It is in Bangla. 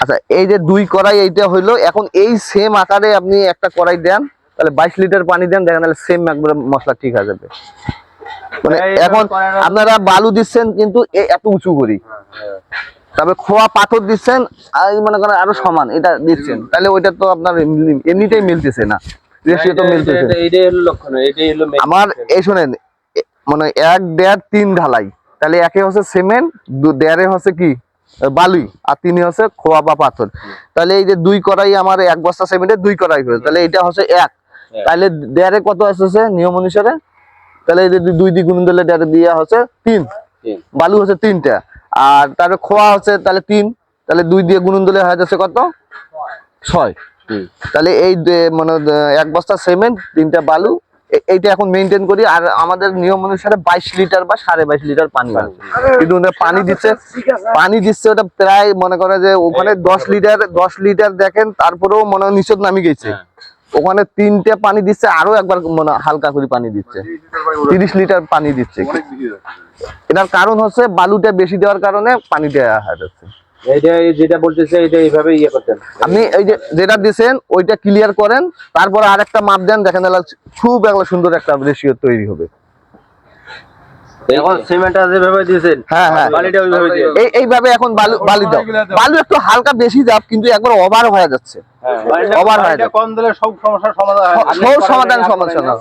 আচ্ছা এই যে দুই কড়াই এইটা হইল এখন এই সেম আকারে আপনি একটা কড়াই দেন তাহলে বাইশ লিটার পানি দেন দেখেন তাহলে সেম একবার মশলা ঠিক হয়ে যাবে। মানে এখন আপনারা বালু দিচ্ছেন কিন্তু এত উঁচু করি। হ্যাঁ। তারপরে খোয়া পাথর দিচ্ছেন আর এই মনে করেন আরও সমান এটা দিচ্ছেন। তাহলে ওইটা তো আপনার এমনিতেই মিলতেছে না। রেশিও তো মিলতেছে। আমার এই শোনেন মানে এক দেড় তিন ঢালাই। তাহলে একে হচ্ছে সিমেন্ট দেড়ে হচ্ছে কি? বালুই আর তিনে হচ্ছে খোয়া বা পাথর। তাহলে এই যে দুই কড়াই আমার এক বস্তা সিমেন্টের দুই কড়াই হয়েছে তাহলে এটা হচ্ছে এক। তাহলে দেড়ে কত আসছে নিয়ম অনুসারে? তাহলে এই যে দুই- দ্বিগুণ দিলে দেড়ে দিয়ে হচ্ছে তিন। বালু হচ্ছে তিনটা। আর তারপরে খোয়া হচ্ছে তাহলে তিন। তাহলে দুই দিয়ে গুণন দিলে হয়ে যাচ্ছে কত? ছয়। তাহলে এই মানে এক বস্তা সিমেন্ট তিনটা বালু এইটা এখন মেনটেন করি আর আমাদের নিয়ম অনুসারে বাইশ লিটার বা সাড়ে বাইশ লিটার পানি কিন্তু পানি দিচ্ছে পানি দিচ্ছে ওটা প্রায় মনে করে যে ওখানে দশ লিটার দশ লিটার দেখেন তারপরেও মনে হয় নিচত নামি গেছে। হ্যাঁ। ওখানে তিনটে পানি দিচ্ছে আরও একবার মনে হালকা করে পানি দিচ্ছে। তিরিশ লিটার পানি দিচ্ছে। এটার কারণ হচ্ছে বালুটা বেশি দেওয়ার কারণে পানিটা হয়ে যাচ্ছে। এইটা যেটা বলতেছে এটা এইভাবে ইয়ে করতেন। আপনি এই যে যেটা দিছেন ওইটা ক্লিয়ার করেন তারপর আরেকটা মাপ দেন দেখেন তাহলে খুব একটা সুন্দর একটা রেশিও তৈরি হবে। এখন সিমেন্টটা যেভাবে দিয়েছেন হ্যাঁ হ্যাঁ। বালিটা ওইভাবে দিয়ে এই এইভাবে এখন বালু বালি দাও। বালু একটু হালকা বেশি দাও কিন্তু একবার ওভার হয়ে যাচ্ছে। হ্যাঁ হয়ে কম দিলে সব সমস্যার সমাধান সব সমাধান সমস্যা না